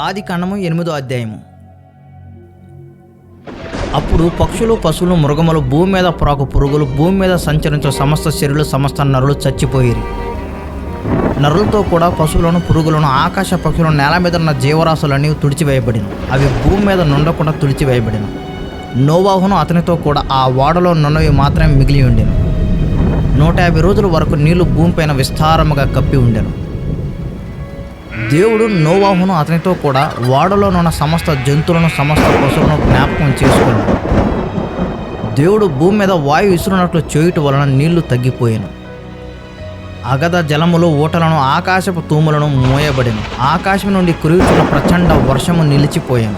ఆది కాండము ఎనిమిదో అధ్యాయము. అప్పుడు పక్షులు పశువులు మృగములు భూమి మీద ప్రాకు పురుగులు భూమి మీద సంచరించే సమస్త శరీరులు సమస్త నరులు చచ్చిపోయిరి. నరులతో కూడా పశువులను పురుగులను ఆకాశ పక్షులను నేల మీద ఉన్న జీవరాశులన్నీ తుడిచివేయబడిన. అవి భూమి మీద నుండకుండా తుడిచివేయబడిన. నోవాహును అతనితో కూడా ఆ వాడలో నున్నవి మాత్రమే మిగిలి ఉండెను. నూట యాభై రోజుల వరకు నీళ్ళు భూమిపైన విస్తారముగా కప్పి ఉండెను. దేవుడు నోవాహును అతనితో కూడా వాడలోనున్న సమస్త జంతువులను సమస్త పశువులను జ్ఞాపకం చేసుకుని దేవుడు భూమి మీద వాయు విసురునట్లు చేయుట వలన నీళ్ళు తగ్గిపోయాను. అగధ జలములు ఊటలను ఆకాశపు తూములను మోయబడిను. ఆకాశం నుండి కురుచున్న ప్రచండ వర్షము నిలిచిపోయాను.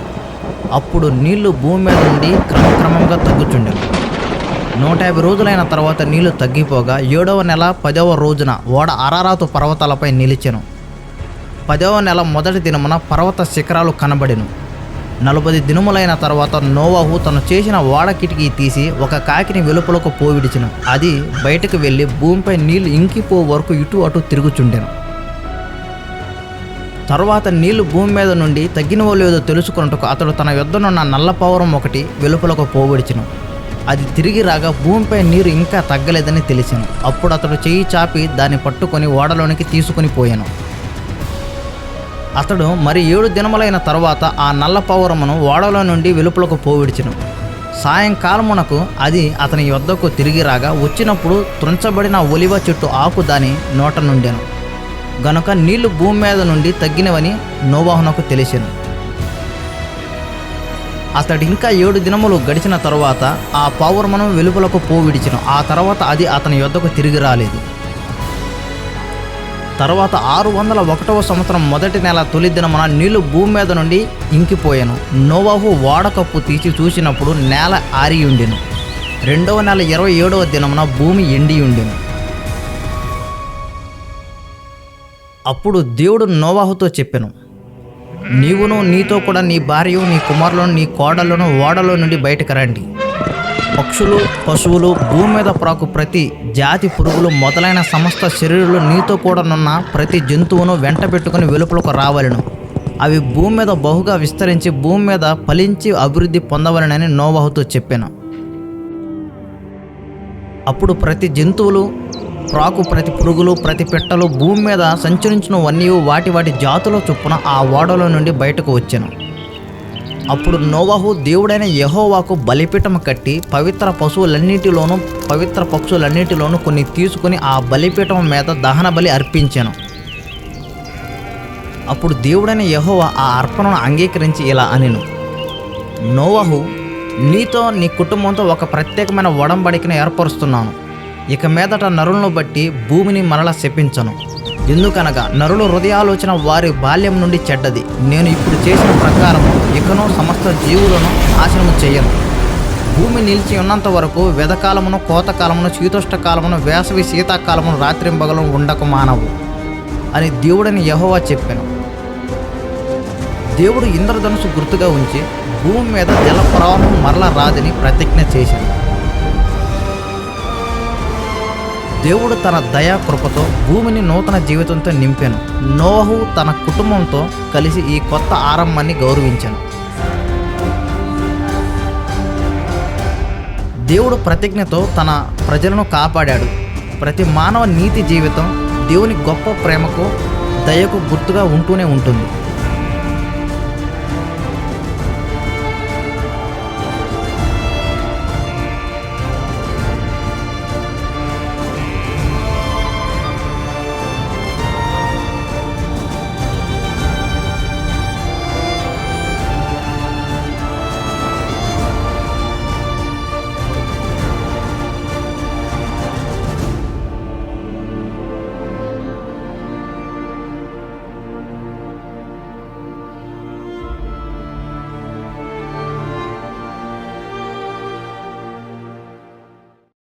అప్పుడు నీళ్ళు భూమి మీద నుండి క్రమక్రమంగా తగ్గుచుండెను. నూట యాభై రోజులైన తర్వాత నీళ్ళు తగ్గిపోగా ఏడవ నెల పదవ రోజున ఓడ అరారాతు పర్వతాలపై నిలిచెను. పదవ నెల మొదటి దినమున పర్వత శిఖరాలు కనబడెను. నలభై దినములైన తర్వాత నోవాహు తను చేసిన వాడ కిటికీ తీసి ఒక కాకిని వెలుపలకు పోవిడిచిన. అది బయటకు వెళ్ళి భూమిపై నీళ్ళు ఇంకిపో వరకు ఇటు అటు తిరుగుచుండెను. తర్వాత నీళ్ళు భూమి మీద నుండి తగ్గినవో లేదో తెలుసుకున్నట్టుకు అతడు తన యుద్ధనున్న నల్ల పౌరం ఒకటి వెలుపలకు పోవిడిచను. అది తిరిగి రాగా భూమిపై నీరు ఇంకా తగ్గలేదని తెలిసాను. అప్పుడు అతడు చెయ్యి చాపి దాన్ని పట్టుకొని ఓడలోనికి తీసుకుని పోయాను. అతడు మరి ఏడు దినములైన తర్వాత ఆ నల్ల పౌరమును ఓడలో నుండి వెలుపలకు పోవిడిచెను. సాయంకాలమునకు అది అతని యొద్దకు తిరిగి రాగా వచ్చినప్పుడు త్రుంచబడిన ఒలివ చెట్టు ఆకు దాని నోట నుండెను. గనుక నీళ్ళు భూమి మీద నుండి తగ్గినవని నోవాహునకు తెలిసెను. అతడు ఇంకా ఏడు దినములు గడిచిన తరువాత ఆ పౌర్మను వెలుపలకు పోవిడిచెను. ఆ తర్వాత అది అతని యొద్దకు తిరిగి రాలేదు. తర్వాత ఆరు వందల ఒకటవ సంవత్సరం మొదటి నెల తొలి దినమున నీళ్ళు భూమి మీద నుండి ఇంకిపోయాను. నోవాహు వాడకప్పు తీసి చూసినప్పుడు నేల ఆరి ఉండెను రెండవ నెల ఇరవై ఏడవ దినమున భూమి ఎండి ఉండెను అప్పుడు దేవుడు నోవాహుతో చెప్పెను నీవును నీతో కూడా నీ భార్యను నీ కుమారులను నీ కోడలను ఓడలో నుండి బయటకు రండి. పక్షులు పశువులు భూమి మీద ప్రాకు ప్రతి జాతి పురుగులు మొదలైన సమస్త శరీరులు నీతో కూడానున్న ప్రతి జంతువును వెంట పెట్టుకుని వెలుపలకు రావలను. అవి భూమి మీద బహుగా విస్తరించి భూమి మీద ఫలించి అభివృద్ధి పొందవలనని నోవాహుతో చెప్పాను. అప్పుడు ప్రతి జంతువులు ప్రాకు ప్రతి పురుగులు ప్రతి పెట్టలు భూమి మీద సంచరించినవన్నీ వాటి వాటి జాతుల చొప్పున ఆ ఓడలో నుండి బయటకు వచ్చాను. అప్పుడు నోవాహు దేవుడైన యహోవాకు బలిపీఠం కట్టి పవిత్ర పశువులన్నిటిలోనూ పవిత్ర పక్షులన్నిటిలోనూ కొన్ని తీసుకుని ఆ బలిపీఠం మీద దహన బలి అర్పించాను. అప్పుడు దేవుడైన యహోవా ఆ అర్పణను అంగీకరించి ఇలా అనిను. నోవహు నీతో నీ కుటుంబంతో ఒక ప్రత్యేకమైన ఒడంబడికను ఏర్పరుస్తున్నాను. ఇక మీదట నరులను బట్టి భూమిని మరలా శపించను. ఎందుకనగా నరుల హృదయాలోచన వారి బాల్యం నుండి చెడ్డది. నేను ఇప్పుడు చేసిన ప్రకారం ఇకను సమస్త జీవులను నాశనము చేయను. భూమి నిలిచి ఉన్నంత వరకు వెదకాలమును కోతకాలమును శీతోష్ట కాలమును వేసవి శీతాకాలమును రాత్రింబగలను ఉండక మానవు అని దేవుడని యహోవా చెప్పాను. దేవుడు ఇంద్రధనుసు గుర్తుగా ఉంచి భూమి మీద జల ప్రవాహం మరల రాదని ప్రతిజ్ఞ చేశాను. దేవుడు తన దయా కృపతో భూమిని నూతన జీవితంతో నింపాను. నోహు తన కుటుంబంతో కలిసి ఈ కొత్త ఆరంభాన్ని గౌరవించాను. దేవుడు ప్రతిజ్ఞతో తన ప్రజలను కాపాడాడు. ప్రతి మానవ నీతి జీవితం దేవుని గొప్ప ప్రేమకు దయకు గుర్తుగా ఉంటూనే ఉంటుంది.